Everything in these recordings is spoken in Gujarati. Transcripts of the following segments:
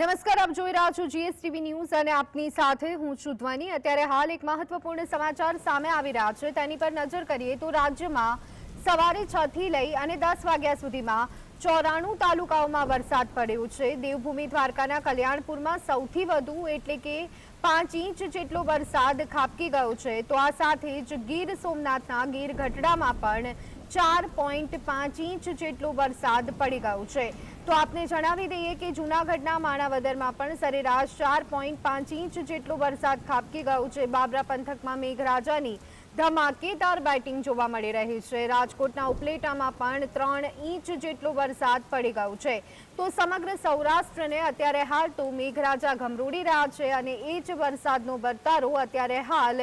નમસ્કાર, આપ જોઈ રહ્યા છો જીએસટીવી ન્યૂઝ અને આપની સાથે હું છું ધ્વની. અત્યારે હાલ એક મહત્વપૂર્ણ સમાચાર સામે આવી રહ્યા છે. તેની પર નજર કરીએ તો રાજ્યમાં સવારે છ થી લઈ અને દસ વાગ્યા સુધીમાં ચોરાણું તાલુકાઓમાં વરસાદ પડ્યો છે. દેવભૂમિ દ્વારકાના કલ્યાણપુરમાં સૌથી વધુ, એટલે કે પાંચ ઇંચ જેટલો વરસાદ ખાબકી ગયો છે. તો આ સાથે જ ગીર સોમનાથના ગીર ગઢડામાં પણ ચાર પોઈન્ટ પાંચ ઇંચ જેટલો વરસાદ પડી ગયો છે. તો આપને જણાવી દઈએ કે જૂનાગઢના માણાવદરમાં પણ સરેરાશ ચાર પોઈન્ટ પાંચ ઇંચ જેટલો વરસાદ ખાબકી ગયો છે. બાબરા પંથકમાં મેઘરાજાની ધમાકેદાર બેટિંગ જોવા મળી રહી છે. રાજકોટના ઉપલેટામાં પણ ત્રણ ઇંચ જેટલો વરસાદ પડી ગયો છે. તો સમગ્ર સૌરાષ્ટ્રને અત્યારે હાલ તો મેઘરાજા ઘમરોડી રહ્યા છે અને એ જ વરસાદનો વર્તારો અત્યારે હાલ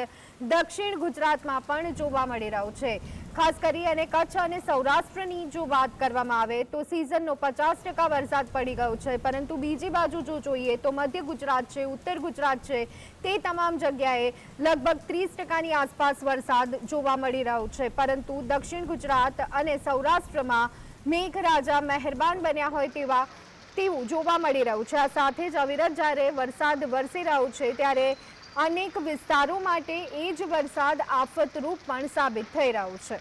દક્ષિણ ગુજરાતમાં પણ જોવા મળી રહ્યો છે. ખાસ કરી અને કચ્છ અને સૌરાષ્ટ્રની જો વાત કરવામાં આવે તો સિઝનનો પચાસ ટકા વરસાદ પડી ગયો છે. પરંતુ બીજી બાજુ જો જોઈએ તો મધ્ય ગુજરાત છે, ઉત્તર ગુજરાત છે, તે તમામ જગ્યાએ લગભગ ત્રીસ ટકાની આસપાસ વરસાદ જોવા મળી રહ્યો છે. પરંતુ દક્ષિણ ગુજરાત અને સૌરાષ્ટ્રમાં મેઘરાજા મહેરબાન બન્યા હોય તેવા તેવું જોવા મળી રહ્યું છે. આ સાથે જ અવિરત જ્યારે વરસાદ વરસી રહ્યો છે, ત્યારે અનેક વિસ્તારો માટે એ જ વરસાદ આફતરૂપ પણ સાબિત થઈ રહ્યો છે.